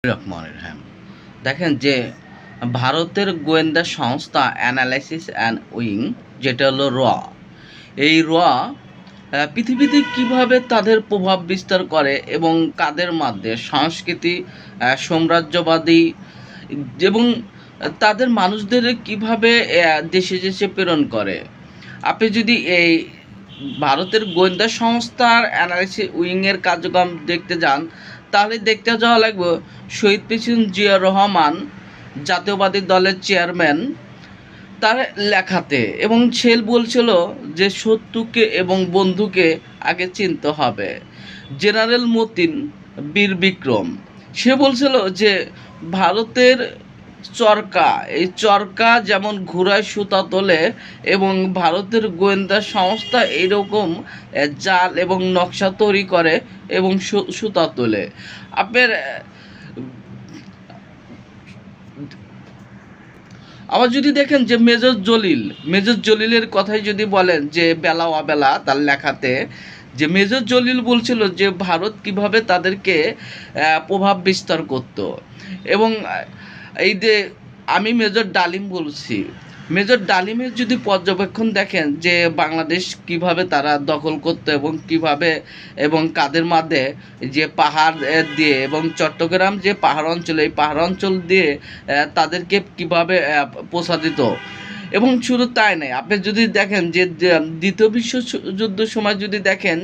হ্যাঁ। দেখেন যে ভারতের গোয়েন্দা সংস্থা অ্যানালাইসিস অ্যান্ড উইং যেটা হলো র, এই র পৃথিবীতে কীভাবে তাদের প্রভাব বিস্তার করে এবং কাদের মধ্যে সংস্কৃতি সাম্রাজ্যবাদী এবং তাদের মানুষদের কীভাবে দেশে দেশে প্রেরণ করে। আপনি যদি এই ভারতের গোয়েন্দা সংস্থার অ্যানালাইসিস উইংয়ের কার্যক্রম দেখতে যান তাহলে দেখতে যাওয়া লাগবে শহীদ প্রেসিডেন্ট জিয়া রহমান জাতীয়বাদী দলের চেয়ারম্যান তার লেখাতে এবং ছেল বলছিল যে শত্রুকে এবং বন্ধুকে আগে চিনতে হবে। জেনারেল মতিন বীর বিক্রম। সে বলছিল যে ভারতের চরকা। এই চরকা যেমন ঘোড়ায় সুতা তোলে এবং ভারতের গোয়েন্দা সংস্থা এইরকম জাল এবং নকশা তৈরি করে এবং সুতা তোলে। আপনার আবার যদি দেখেন যে মেজর জলিল, মেজর জলিলের কথাই যদি বলেন যে বেলা অবেলা তার লেখাতে, যে মেজর জলিল বলছিল যে ভারত কীভাবে তাদেরকে প্রভাব বিস্তার করত। এবং এই যে আমি মেজর ডালিম বলছি, মেজর ডালিমের যদি পর্যবেক্ষণ দেখেন যে বাংলাদেশ কীভাবে তারা দখল করতো এবং কীভাবে এবং কাদের মাঝে যে পাহাড় দিয়ে এবং চট্টগ্রাম যে পাহাড় অঞ্চল, এই পাহাড় অঞ্চল দিয়ে তাদেরকে কীভাবে দিত এবং শুধু তাই নয়, আপনি যদি দেখেন যে দ্বিতীয় বিশ্ব যু- সময় যদি দেখেন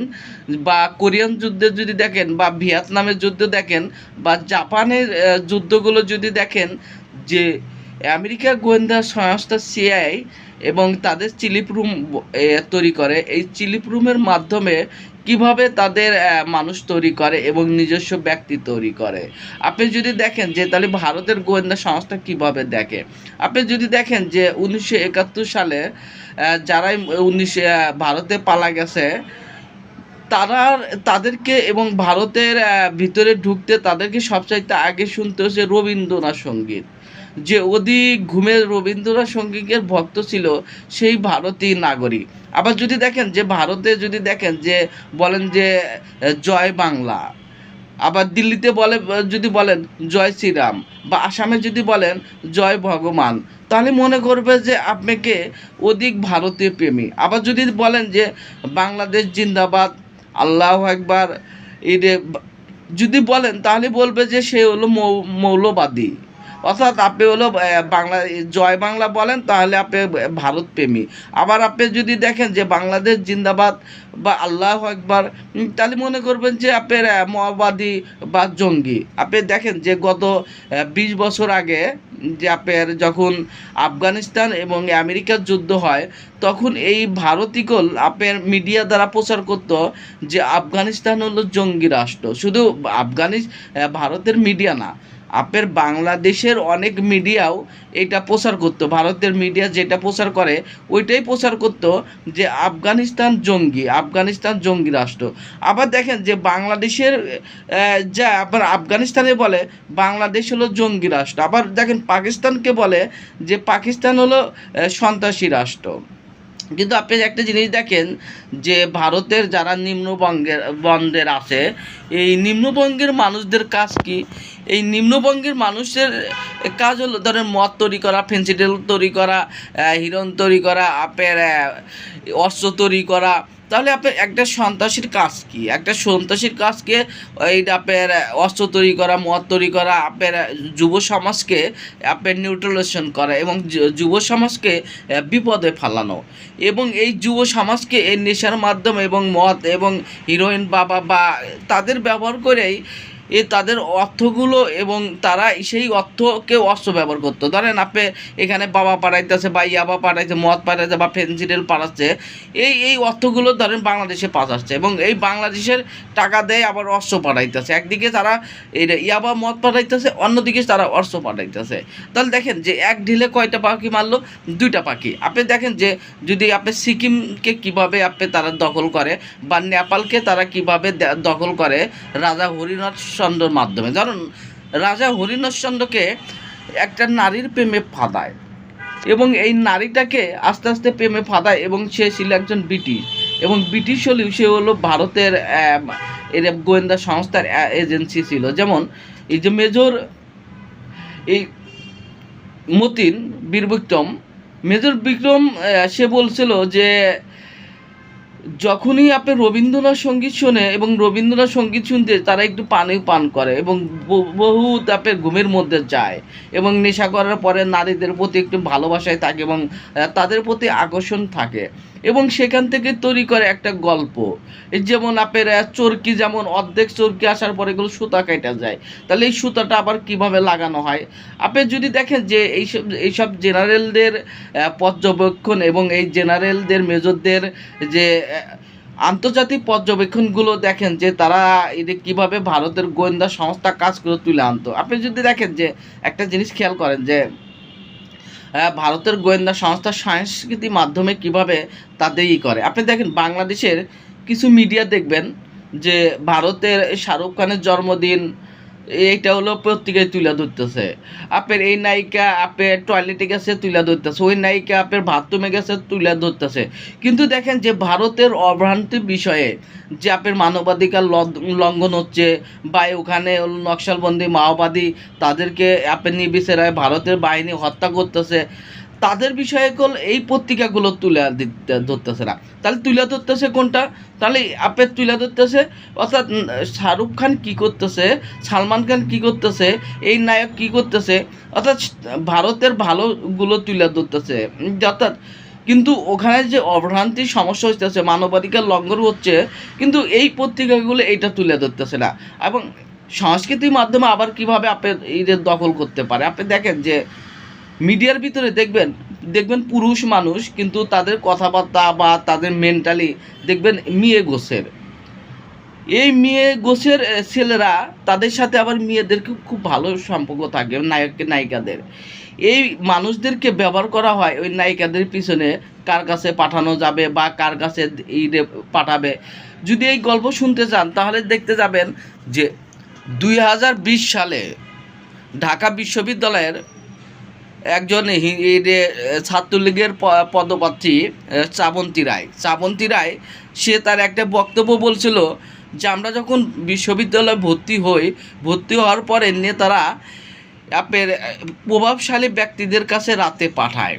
বা কোরিয়ান যুদ্ধে যদি দেখেন বা ভিয়েতনামের যুদ্ধ দেখেন বা জাপানের যুদ্ধগুলো যদি দেখেন যে আমেরিকা গোয়েন্দা সংস্থা সিআই এবং তাদের চিলিপ রুম তৈরি করে। এই চিলিপ রুমের মাধ্যমে কীভাবে তাদের মানুষ তৈরি করে এবং নিজস্ব ব্যক্তি তৈরি করে? আপনি যদি দেখেন যে তাহলে ভারতের গোয়েন্দা সংস্থা কীভাবে দেখে? আপনি যদি দেখেন যে উনিশশো একাত্তর সালে যারাই উনিশশো ভারতে পালা গেছে, তারা, তাদেরকে এবং ভারতের ভিতরে ঢুকতে তাদেরকে সবচাইতে আগে শুনতে হচ্ছে রবীন্দ্রনাথ সংগীত। যে অধিক ঘুমের রবীন্দ্রনাথ সঙ্গীতের ভক্ত ছিল সেই ভারতীয় নাগরিক আবার যদি দেখেন যে ভারতে যদি দেখেন যে বলেন যে জয় বাংলা, আবার দিল্লিতে বলে, যদি বলেন জয় শ্রীরাম বা আসামে যদি বলেন জয় ভগবান, তাহলে মনে করবে যে আপনাকে অধিক ভারতীয় প্রেমী। আবার যদি বলেন যে বাংলাদেশ জিন্দাবাদ, আল্লাহ একবার যে যদি বলেন তাহলে বলবে যে সে হলো মৌলবাদী। অর্থাৎ আপনি হলো বাংলা, জয় বাংলা বলেন, তাহলে আপনি ভারত প্রেমী। আবার আপনি যদি দেখেন যে বাংলাদেশ জিন্দাবাদ বা আল্লাহ একবার তাহলে মনে করবেন যে আপনার মাওবাদী বা জঙ্গি। আপনি দেখেন যে গত বিশ বছর আগে, যে আপনার যখন আফগানিস্তান এবং আমেরিকার যুদ্ধ হয়, তখন এই ভারতীকল আপনার মিডিয়া দ্বারা প্রচার করত যে আফগানিস্তান হলো জঙ্গি রাষ্ট্র। শুধু আফগানিস ভারতের মিডিয়া না আপনার বাংলাদেশের অনেক মিডিয়াও এটা প্রচার করতো, ভারতের মিডিয়া যেটা প্রচার করে, ওইটাই প্রচার করতো যে আফগানিস্তান জঙ্গি আফগানিস্তান জঙ্গি রাষ্ট্র। আবার দেখেন যে বাংলাদেশের যা আবার আফগানিস্তানে বলে, বাংলাদেশ হলো জঙ্গি রাষ্ট্র। আবার দেখেন পাকিস্তানকে বলে যে পাকিস্তান হলো সন্ত্রাসী রাষ্ট্র। কিন্তু আপনি একটা জিনিস দেখেন যে ভারতের যারা নিম্নবঙ্গের বন্ধের আছে, এই নিম্নবঙ্গের মানুষদের কাজ কি? এই নিম্নবঙ্গের মানুষের কাজ হলো ধরেন মদ তৈরি করা ফেন্সিডেল তৈরি করা হিরণ তৈরি করা, আপের অস্ত্র তৈরি করা তাহলে আপনার একটা সন্ত্রাসীর কাজ কি? একটা সন্ত্রাসীর কাজকে এই আপনার অস্ত্র তৈরি করা, মদ তৈরি করা, আপনার যুব সমাজকে আপনার নিউট্রালেশন করা এবং যুব সমাজকে বিপদে ফেলানো এবং এই যুব সমাজকে এই নেশার মাধ্যমে এবং মদ এবং হিরোইন বাবা বা, তাদের ব্যবহার করেই এ তাদের অর্থগুলো এবং তারা সেই অর্থকে অস্ত্র ব্যবহার করতো। ধরেন আপনি এখানে বাবা পাঠাইতেছে বা ইয়াবা পাঠাইছে মদ পাঠাইছে বা ফেন্সিডেল পাঠাচ্ছে, এই এই অর্থগুলো ধরেন বাংলাদেশে পাঠাচ্ছে এবং এই বাংলাদেশের টাকা দেয় আবার অস্ত্র পাঠাইতেছে। একদিকে তারা এই ইয়াবা মদ পাঠাইতেছে, অন্যদিকে তারা অস্ত্র পাঠাইতেছে। তাহলে দেখেন যে এক ঢিলে কয়টা পাখি মারলো? দুইটা পাখি। আপনি দেখেন যে যদি আপনি সিকিমকে কীভাবে আপনি তারা দখল করে বা নেপালকে তারা কীভাবে দখল করে, রাজা হরিনাথ চন্দ্রর মাধ্যমে। ধরুন রাজা হরিনাথ চন্দ্রকে একটা নারীর প্রেমে ফাঁদায় এবং এই নারীটাকে আস্তে আস্তে প্রেমে ফাঁদায় এবং সে ছিল একজন ব্রিটিশ এবং ব্রিটিশ হলেও সে হলো ভারতের এর গোয়েন্দা সংস্থার এজেন্সি ছিল। যেমন, এই যে মেজর, এই মতিন বীর বিক্রম মেজর বিক্রম সে বলছিল যে যখনই আপনি রবীন্দ্রনাথ সংগীত শোনে এবং রবীন্দ্রনাথ সংগীত শুনতে তারা একটু পানি পান করে এবং বহু তাপে ঘুমের মধ্যে যায় এবং নেশা করার পরে নারীদের প্রতি একটু ভালোবাসায় থাকে এবং তাদের প্রতি আকর্ষণ থাকে। এবং সেখান থেকে তৈরি করে একটা গল্প। যেমন আপনার আহ, চরকি যেমন অর্ধেক চরকি আসার পরে এগুলো সুতা কেটে যায়। তাহলে এই সুতাটা আবার কীভাবে লাগানো হয়? আপনি যদি দেখেন যে এইসব এইসব জেনারেলদের পর্যবেক্ষণ এবং এই জেনারেলদের মেজরদের যে আন্তর্জাতিক পর্যবেক্ষণগুলো দেখেন যে তারা এদের কীভাবে ভারতের গোয়েন্দা সংস্থা কাজ করে তুলে আনতো। আপনি যদি দেখেন যে একটা জিনিস খেয়াল করেন যে ভারতের গোয়েন্দা সংস্থা সংস্কৃতি মাধ্যমে কীভাবে তাদের ই করে? আপনি দেখেন, বাংলাদেশের কিছু মিডিয়া দেখবেন যে ভারতের শাহরুখ খানের জন্মদিন এইটা হলো পত্রিকায় তুলে ধরতেছে। আপনার এই নায়িকা আপনার টয়লেটে গেছে তুলে ধরতেছে। ওই নায়িকা আপনার বাথরুমে গেছে তুলে ধরতেছে। কিন্তু দেখেন যে ভারতের অভ্রান্তি বিষয়ে যে আপনার মানবাধিকার লঙ্ঘন হচ্ছে বা ওখানে নকশালবন্দি, মাওবাদী তাদেরকে আপনি নির্বিচারে ভারতের বাহিনী হত্যা করতেছে তাদের বিষয়ে কল এই পত্রিকাগুলো তুলে দিতে ধরতেছে না। তাহলে তুলে ধরতেছে কোনটা? তাহলে আপের তুলে ধরতেছে, অর্থাৎ শাহরুখ খান কি করতেছে, সালমান খান কি করতেছে, এই নায়ক কি করতেছে, অর্থাৎ ভারতের ভালোগুলো তুলে ধরতেছে। অর্থাৎ কিন্তু ওখানে যে অভ্রান্তি সমস্যা হচ্ছে মানবাধিকার লঙ্ঘন হচ্ছে, কিন্তু এই পত্রিকাগুলো এইটা তুলে ধরতেছে না। এবং সংস্কৃতির মাধ্যমে আবার কীভাবে আপনি এদের দখল করতে পারে? আপনি দেখেন যে মিডিয়ার ভিতরে দেখবেন দেখবেন পুরুষ মানুষ কিন্তু তাদের কথাবার্তা বা তাদের মেন্টালি দেখবেন মেয়ে গোছের। এই মেয়ে গোছের ছেলেরা তাদের সাথে আবার মেয়েদেরকে খুব ভালো সম্পর্ক থাকে, নায়ক, নায়িকাদের। এই মানুষদেরকে ব্যবহার করা হয় ওই নায়িকাদের পিছনে কার কাছে পাঠানো যাবে বা কার কাছে এই পাঠাবে। যদি এই গল্প শুনতে চান, তাহলে দেখতে যাবেন যে দুই হাজার বিশ সালে ঢাকা বিশ্ববিদ্যালয়ের একজন ছাত্রলীগের পদপ্রার্থী শ্রাবন্তী রায়। শ্রাবন্তী রায় সে তার একটা বক্তব্য বলছিল যে আমরা যখন বিশ্ববিদ্যালয়ে ভর্তি হই ভর্তি হওয়ার পরে নেতারা আহ, প্রভাবশালী ব্যক্তিদের কাছে রাতে পাঠায়।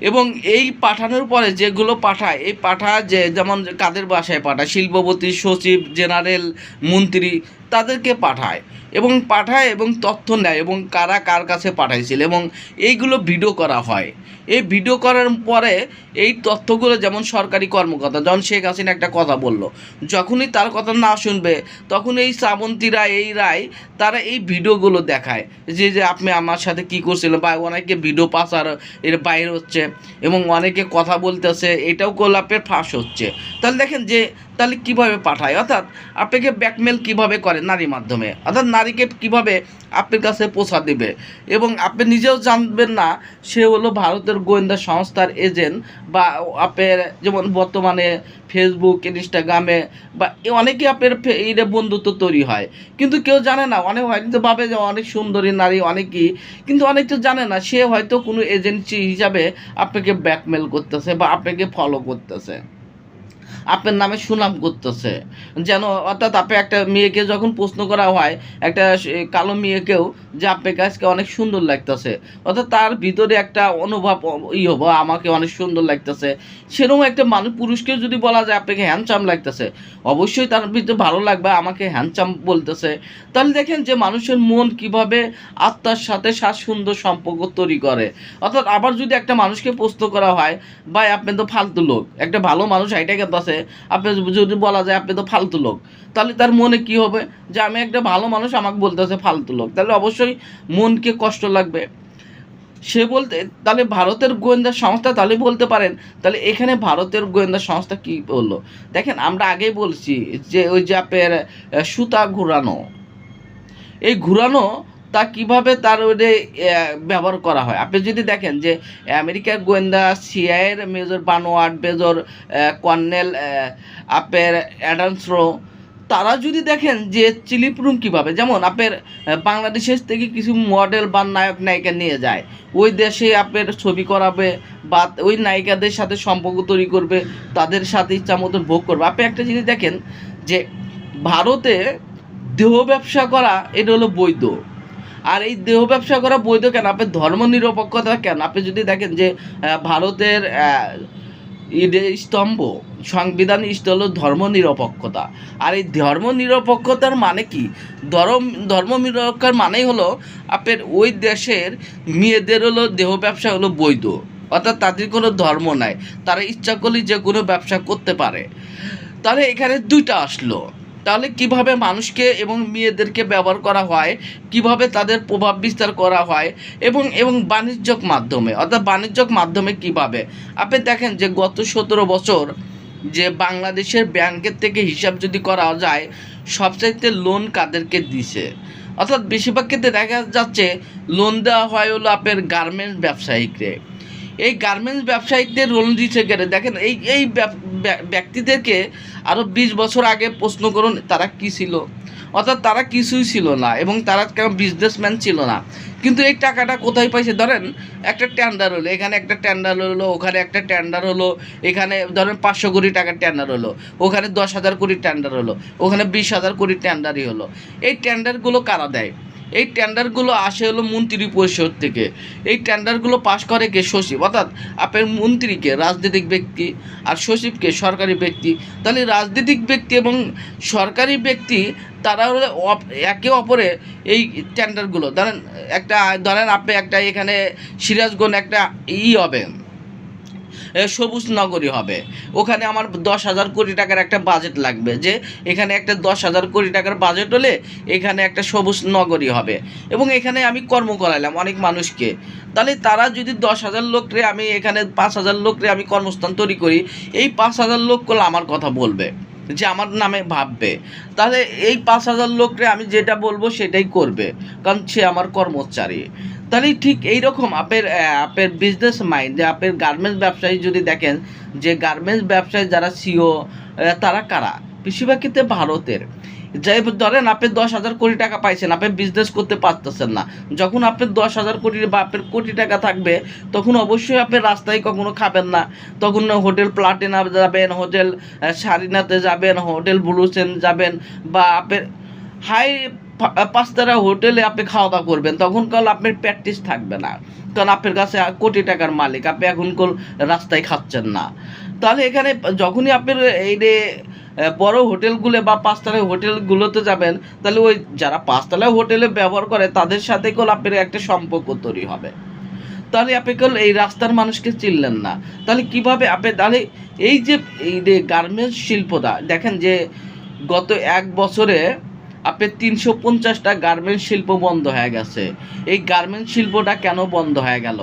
এবং এই পাঠানোর পরে যেগুলো পাঠায় এই পাঠা যে যেমন কাদের বাসায় পাঠায়? শিল্পপতি সচিব জেনারেল মন্ত্রী তাদেরকে পাঠায় এবং পাঠায় এবং তথ্য নেয় এবং কারা কার কাছে পাঠাইছিল এবং এইগুলো ভিডিও করা হয়। এই ভিডিও করার পরে এই তথ্যগুলো যেমন সরকারি কর্মকর্তা যেমন শেখ হাসিনা একটা কথা বলল, যখনই তার কথা না শুনবে, তখন এই শ্রাবন্তী রায় এই রায়, তারা এই ভিডিওগুলো দেখায় যে যে আপনি আমার সাথে কি করছিলেন বা অনেকে ভিডিও পাসার এর বাইরে হচ্ছে এবং অনেকে কথা বলতেছে, এটাও গোলাপের ফাঁস হচ্ছে। তাহলে দেখেন যে তাহলে কীভাবে পাঠায়? অর্থাৎ আপনাকে ব্যাকমেল কীভাবে করে নারী মাধ্যমে? অর্থাৎ নারীকে কীভাবে আপনার কাছে পৌঁছা দেবে? এবং আপনি নিজেও জানবেন না, সে হলো ভারতের গোয়েন্দা সংস্থার এজেন্ট বা আপনার যেমন বর্তমানে ফেসবুক ইনস্টাগ্রামে বা অনেকে আপনার এইটা বন্ধুত্ব তৈরি হয়। কিন্তু কেউ জানে না, অনেক হয়তো ভাবে যে অনেক সুন্দরী নারী অনেকই, কিন্তু অনেক তো জানে না, সে হয়তো কোনো এজেন্সি হিসাবে আপনাকে ব্যাকমেল করতেছে বা আপনাকে ফলো করতেছে। আপনার নামে সুনাম করতেছে। যেন অর্থাৎ আপনি একটা মেয়েকে যখন প্রশ্ন করা হয়, একটা কালো মেয়েকেও যে আপনাকে আজকে অনেক সুন্দর লাগতেছে। অর্থাৎ তার ভিতরে একটা অনুভব ই হব, আমাকে অনেক সুন্দর লাগতেছে। সেরকম একটা মানুষ পুরুষকে যদি বলা যায় আপনাকে হ্যান্ডসাম লাগতেছে, অবশ্যই তার ভিতরে ভালো লাগবে, আমাকে হ্যান্ডসাম বলতেছে। তাহলে দেখেন যে মানুষের মন কীভাবে আত্মার সাথে সাত সুন্দর সম্পর্ক তৈরি করে। অর্থাৎ আবার যদি একটা মানুষকে প্রশ্ন করা হয়, ভাই, আপনি তো ফালতু লোক, একটা ভালো মানুষ হাইটা আপনি যদি বলা যায় আপনি তো ফালতু লোক, তাহলে তার মনে কি হবে? যে আমি একটা ভালো মানুষ, আমাকে বলতে বলতেছে ফালতু লোক। তাহলে অবশ্যই মনকে কষ্ট লাগবে। সে বলতে, তাহলে ভারতের গোয়েন্দা সংস্থা তাহলে বলতে পারেন, তাহলে এখানে ভারতের গোয়েন্দা সংস্থা কি বলল? দেখেন, আমরা আগেই বলছি যে ওই যে আপনার সুতা ঘুরানো। এই ঘুরানো তা কীভাবে তার ওদের ব্যবহার করা হয়? আপনি যদি দেখেন যে আমেরিকার গোয়েন্দা সিআইয়ের মেজর বানোয়াট মেজর কর্নেল আপের আপনার অ্যাডামসরো তারা যদি দেখেন যে চিলিপ্রুম কীভাবে যেমন আপনার আহ, বাংলাদেশের থেকে কিছু মডেল বা নায়ক নায়িকা নিয়ে যায়। ওই দেশে আপনার ছবি করাবে বা ওই নায়িকাদের সাথে সম্পর্ক তৈরি করবে তাদের সাথে ইচ্ছা মতন ভোগ করবে। আপনি একটা জিনিস দেখেন যে ভারতে দেহ ব্যবসা করা এটা হলো বৈধ। আর এই দেহ ব্যবসা করা বৈধ কেন? আপনি ধর্ম নিরপেক্ষতা কেন? আপনি যদি দেখেন যে ভারতের স্তম্ভ, সংবিধান হলো ধর্ম নিরপেক্ষতা আর এই ধর্ম নিরপেক্ষতার মানে কি? ধর্ম ধর্ম নিরপেক্ষার মানেই হলো, আপনার ওই দেশের মেয়েদের হলো, দেহ ব্যবসা হলো বৈধ। অর্থাৎ তাদের কোনো ধর্ম নাই। তারা ইচ্ছা করলে যে কোনো ব্যবসা করতে পারে। তাহলে এখানে দুইটা আসলো। তাহলে কীভাবে মানুষকে এবং মেয়েদেরকে ব্যবহার করা হয়, কীভাবে তাদের প্রভাব বিস্তার করা হয় এবং এবং বাণিজ্যিক মাধ্যমে, অর্থাৎ বাণিজ্যিক মাধ্যমে কীভাবে? আপনি দেখেন যে গত সতেরো বছর যে বাংলাদেশের ব্যাংকের থেকে হিসাব যদি করা যায়, সবচাইতে লোন কাদেরকে দিছে? অর্থাৎ বেশিরভাগ ক্ষেত্রে দেখা যাচ্ছে লোন দেওয়া হয় হলো আপনার গার্মেন্টস ব্যবসায়িকরে। এই গার্মেন্টস ব্যবসায়িকদের লোন দিচ্ছে কেন দেখেন এই এই ব্যক্তিদেরকে আরও বিশ বছর আগে প্রশ্ন করুন তারা কি ছিল? অর্থাৎ তারা কিছুই ছিল না এবং তারা কেন বিজনেসম্যান ছিল না। কিন্তু এই টাকাটা কোথায় পাইছে? ধরেন একটা টেন্ডার হলো, এখানে একটা টেন্ডার হলো, ওখানে একটা টেন্ডার হলো, এখানে ধরেন পাঁচশো কোটি টাকার টেন্ডার হলো, ওখানে দশ হাজার কোটি টেন্ডার হলো, ওখানে বিশ হাজার কোটি টেন্ডারই হলো। এই টেন্ডারগুলো কারা দেয়? এই টেন্ডারগুলো আসে হলো মন্ত্রী পরিষদ থেকে। এই টেন্ডারগুলো পাশ করে কে? সচিব। অর্থাৎ আপনার মন্ত্রীকে, রাজনৈতিক ব্যক্তি আর সচিবকে, সরকারি ব্যক্তি। তাহলে রাজনৈতিক ব্যক্তি এবং সরকারি ব্যক্তি, তারা হলো একে অপরে এই টেন্ডারগুলো ধরেন একটা, ধরেন আপনি একটা এখানে সিরাজগঞ্জ একটা ই হবে। সবুজ নগরী হবে। ওখানে আমার দশ হাজার কোটি টাকার একটা বাজেট লাগবে যে, এখানে একটা দশ হাজার কোটি টাকার বাজেট হলে এখানে একটা সবুজ নগরী হবে। এবং এখানে আমি কর্ম করাইলাম অনেক মানুষকে। তাহলে তারা যদি দশ হাজার লোকরে আমি এখানে পাঁচ হাজার লোকরে আমি কর্মস্থান তৈরি করি, এই পাঁচ হাজার লোক করলে আমার কথা বলবে, যে আমার নামে ভাববে। তাহলে এই পাঁচ হাজার লোকরে আমি যেটা বলব সেটাই করবে, কারণ সে আমার কর্মচারী। তাহলে ঠিক এইরকম আপের আপনার বিজনেস মাইন্ড যে আপনার গার্মেন্টস ব্যবসায়ী যদি দেখেন, যে গার্মেন্টস ব্যবসায়ী যারা সিও তারা কারা? বেশিরভাগ ক্ষেত্রে ভারতের। যাই ধরেন আপনি দশ হাজার কোটি টাকা পাইছেন, আপনি বিজনেস করতে পারতেছেন না। যখন আপনার দশ হাজার কোটি বা আপনার কোটি টাকা থাকবে, তখন অবশ্যই আপনি রাস্তায় কখনো খাবেন না। তখন হোটেল প্লাটিনা যাবেন, হোটেল সারিনাতে যাবেন, হোটেল ব্লুসেন যাবেন, বা আপনার হাই পাঁচতারা হোটেলে আপনি খাওয়া দাওয়া করবেন তখন কাল আপনার প্র্যাকটিস থাকবে না। কারণ আপনার কাছে কোটি টাকার মালিক আপনি এখন কোন রাস্তায় খাচ্ছেন না। তাহলে এখানে যখনই আপনার এই আহ, বড় হোটেলগুলো বা পাঁচতলায় হোটেলগুলোতে যাবেন তাহলে ওই যারা পাঁচতলায় হোটেলে ব্যবহার করে তাদের সাথে কল আপনার একটা সম্পর্ক তৈরি হবে। তাহলে আপনি কল এই রাস্তার মানুষকে চিনলেন না। তাহলে কীভাবে আপনি তাহলে এই যে এই যে গার্মেন্টস শিল্পটা দেখেন যে গত এক বছরে আপনার তিনশো পঞ্চাশটা গার্মেন্টস শিল্প বন্ধ হয়ে গেছে। এই গার্মেন্টস শিল্পটা কেন বন্ধ হয়ে গেল?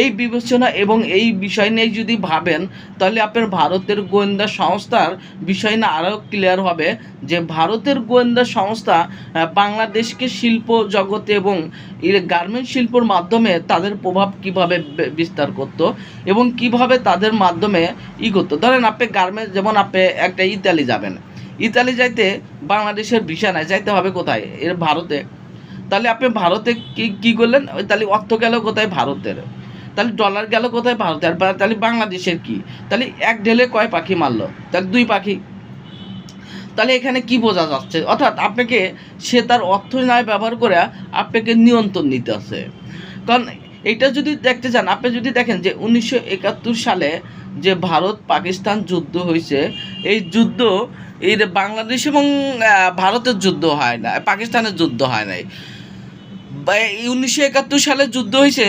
এই বিবেচনা এবং এই বিষয় নিয়ে যদি ভাবেন, তাহলে আপনার ভারতের গোয়েন্দা সংস্থার বিষয় না আরও ক্লিয়ার হবে যে ভারতের গোয়েন্দা সংস্থা বাংলাদেশকে শিল্প জগতে এবং গার্মেন্টস শিল্পর মাধ্যমে তাদের প্রভাব কীভাবে বিস্তার করত এবং কীভাবে তাদের মাধ্যমে ই করতো? ধরেন আপনি গার্মেন্টস যেমন আপনি একটা ইতালি যাবেন। ইতালি যাইতে বাংলাদেশের ভিসা নাই, যাইতে হবে কোথায়? এর ভারতে। তাহলে আপনি ভারতে কি কি করলেন? তাহলে অর্থ গেল কোথায়? ভারতের। তাহলে ডলার গেল কোথায়? ভারতের। আর তাহলে বাংলাদেশের কি? তাহলে এক ঢেলে কয় পাখি মারলো? তাহলে দুই পাখি। তাহলে এখানে কি বোঝা যাচ্ছে? অর্থাৎ আপনাকে সে তার অর্থ নয় ব্যবহার করে আপনাকে নিয়ন্ত্রণ নিতে আছে। কারণ এটা যদি দেখতে চান, আপনি যদি দেখেন যে উনিশশো একাত্তর সালে যে ভারত পাকিস্তান যুদ্ধ হয়েছে, এই যুদ্ধ যে বাংলাদেশ এবং ভারতের যুদ্ধ হয় না, পাকিস্তানের যুদ্ধ হয় নাই। উনিশশো একাত্তর সালে যুদ্ধ হয়েছে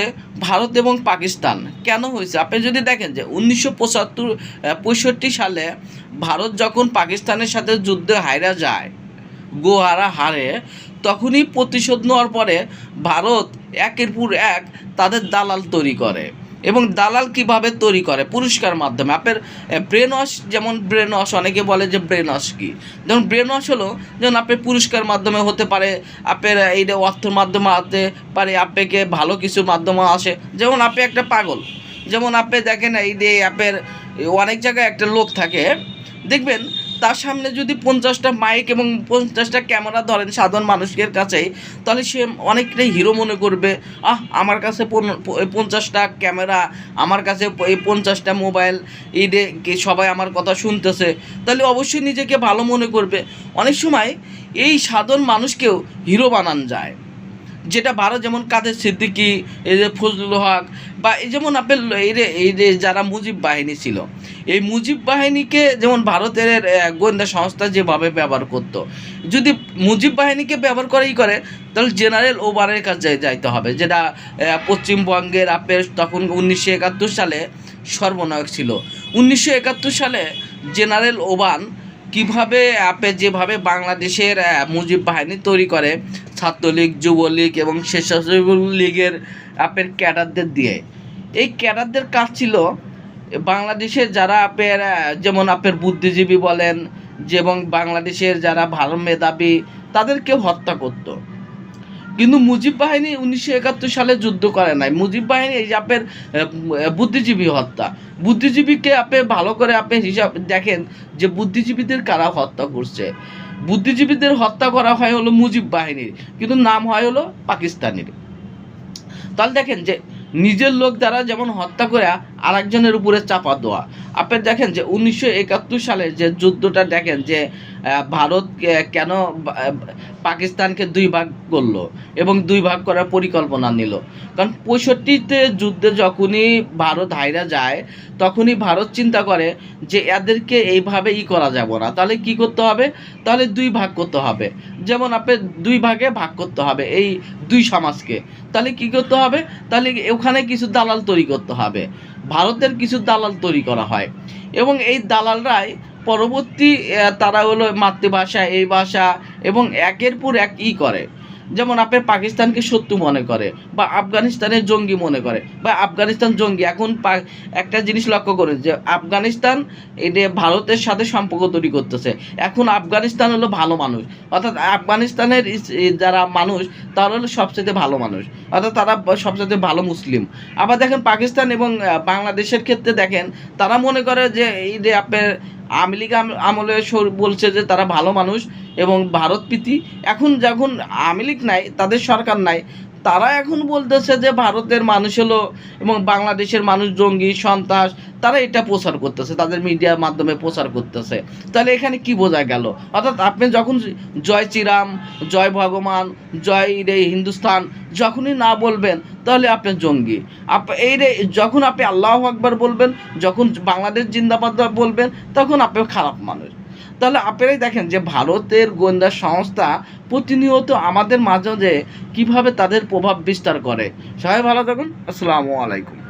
ভারত এবং পাকিস্তান। কেন হয়েছে? আপনি যদি দেখেন যে উনিশশো পঁচাত্তর পঁয়ষট্টি সালে ভারত যখন পাকিস্তানের সাথে যুদ্ধে হাইরা যায়, গোহারা হারে, তখনই প্রতিশোধ নেওয়ার পরে ভারত একের পর এক তাদের দালাল তৈরি করে। এবং দালাল কীভাবে তৈরি করে? পুরস্কার মাধ্যমে। আপনার ব্রেন ওয়াশ যেমন ব্রেন ওয়াশ অনেকে বলে যে ব্রেন ওয়াশ কী? যেমন ব্রেন ওয়াশ হলো, যেমন আপনার পুরস্কার মাধ্যমে হতে পারে, আপনার, এই যে অর্থের মাধ্যমে হতে পারে, আপনাকে ভালো কিছু মাধ্যমে আসে। যেমন আপনি একটা পাগল। যেমন আপনি দেখেন এই যে আপনার, অনেক জায়গায় একটা লোক থাকে, দেখবেন তার সামনে যদি পঞ্চাশটা মাইক এবং পঞ্চাশটা ক্যামেরা ধরেন সাধারণ মানুষের কাছে, তাহলে সে অনেকটাই হিরো মনে করবে, আহ, আমার কাছে পঞ্চাশটা ক্যামেরা আমার কাছে এই পঞ্চাশটা মোবাইল কে- সবাই আমার কথা শুনতেছে। তাহলে অবশ্যই নিজেকে ভালো মনে করবে। অনেক সময় এই সাধারণ মানুষকেও হিরো বানান যায়। যেটা ভারত যেমন কাদের সিদ্দিকি, এই যে ফজলুল হক বা এই যেমন আপেল এই যে এই যে যারা মুজিব বাহিনী ছিল, এই মুজিব বাহিনীকে যেমন ভারতের গোয়েন্দা সংস্থা যেভাবে ব্যবহার করত, যদি মুজিব বাহিনীকে ব্যবহার করেই করে, তাহলে জেনারেল ওভারের কাছে যাইতে হবে, যেটা পশ্চিমবঙ্গের আপেল তখন উনিশশো একাত্তর সালে সর্বনায়ক ছিল। উনিশশো একাত্তর সালে জেনারেল ওবান কীভাবে আপে যেভাবে বাংলাদেশের মুজিব বাহিনী তৈরি করে, ছাত্রলীগ, যুবলীগ এবং স্বেচ্ছাসেবক লীগের আপের ক্যাডারদের দিয়ে। এই ক্যাডারদের কাজ ছিল বাংলাদেশের যারা আপের যেমন আপের বুদ্ধিজীবী বলেন এবং বাংলাদেশের যারা ভালো মেধাবী, তাদেরকে হত্যা করতো। কিন্তু মুজিব বাহিনী উনিশশো একাত্তর সালে যুদ্ধ করে নাই। মুজিব বাহিনী এই আপের বুদ্ধিজীবী হত্যা। বুদ্ধিজীবীকে আপনি ভালো করে আপনি হিসাব, দেখেন যে বুদ্ধিজীবীদের কারা হত্যা করছে। বুদ্ধিজীবীদের হত্যা করা হয় হলো মুজিব বাহিনীর, কিন্তু নাম হয় হলো পাকিস্তানির। তাহলে দেখেন যে নিজের লোক দ্বারা যেমন হত্যা করে আরেকজনের উপরে চাপা দেওয়া। আপনি দেখেন যে উনিশশো একাত্তর সালে যে যুদ্ধটা দেখেন যে ভারত কেন পাকিস্তানকে দুই ভাগ করল এবং দুই ভাগ করার পরিকল্পনা নিল। কারণ পঁয়ষট্টিতে যুদ্ধে যখনই ভারত হাইরা যায়, তখনই ভারত চিন্তা করে যে এদেরকে এইভাবে ই করা যাব না। তাহলে কি করতে হবে? তাহলে দুই ভাগ করতে হবে। যেমন আপনি দুই ভাগে ভাগ করতে হবে এই দুই সমাজকে। তাহলে কি করতে হবে? তাহলে ওখানে কিছু দালাল তৈরি করতে হবে। ভারতের কিছু দালাল তৈরি করা হয়। এবং এই দালালরাই পরবর্তী তারা হলো মাতৃভাষা, এই ভাষা এবং একের পর এক ই করে। যেমন আপনি পাকিস্তানকে শত্রু মনে করে, বা আফগানিস্তানের জঙ্গি মনে করে, বা আফগানিস্তান জঙ্গি। এখন একটা জিনিস লক্ষ্য করে যে, আফগানিস্তান এটা ভারতের সাথে সম্পর্ক তৈরি করতেছে। এখন আফগানিস্তান হলো ভালো মানুষ। অর্থাৎ আফগানিস্তানের যারা মানুষ, তারা হলো সবচেয়ে ভালো মানুষ। অর্থাৎ তারা সবচেয়ে ভালো মুসলিম। আবার দেখেন পাকিস্তান এবং বাংলাদেশের ক্ষেত্রে দেখেন, তারা মনে করে যে, এই যে আপনার আওয়ামী লীগ আমলে বলছে যে তারা ভালো মানুষ এবং ভারত প্রীতি। এখন যখন আওয়ামী লীগ নাই, তাদের সরকার নাই তারা এখন বলতেছে যে ভারতের মানুষ হলো এবং বাংলাদেশের মানুষ জঙ্গি, সন্ত্রাস, তারা এটা প্রচার করতেছে, তাদের মিডিয়ার মাধ্যমে প্রচার করতেছে। তাহলে এখানে কি বোঝা গেল? অর্থাৎ আপনি যখন জয় শ্রীরাম, জয় ভগবান, জয় রে হিন্দুস্তান যখনই না বলবেন, তাহলে আপনি জঙ্গি। আপ এই রে যখন আপনি আল্লাহ আকবার বলবেন, যখন বাংলাদেশ জিন্দাবাদ বলবেন, তখন আপনি খারাপ মানুষ। তাহলে আপনারাই দেখেন যে ভারতের গোয়েন্দা সংস্থা প্রতিনিয়ত আমাদের মাঝে কীভাবে তাদের প্রভাব বিস্তার করে। সবাই ভালো থাকুন। আসসালামু আলাইকুম।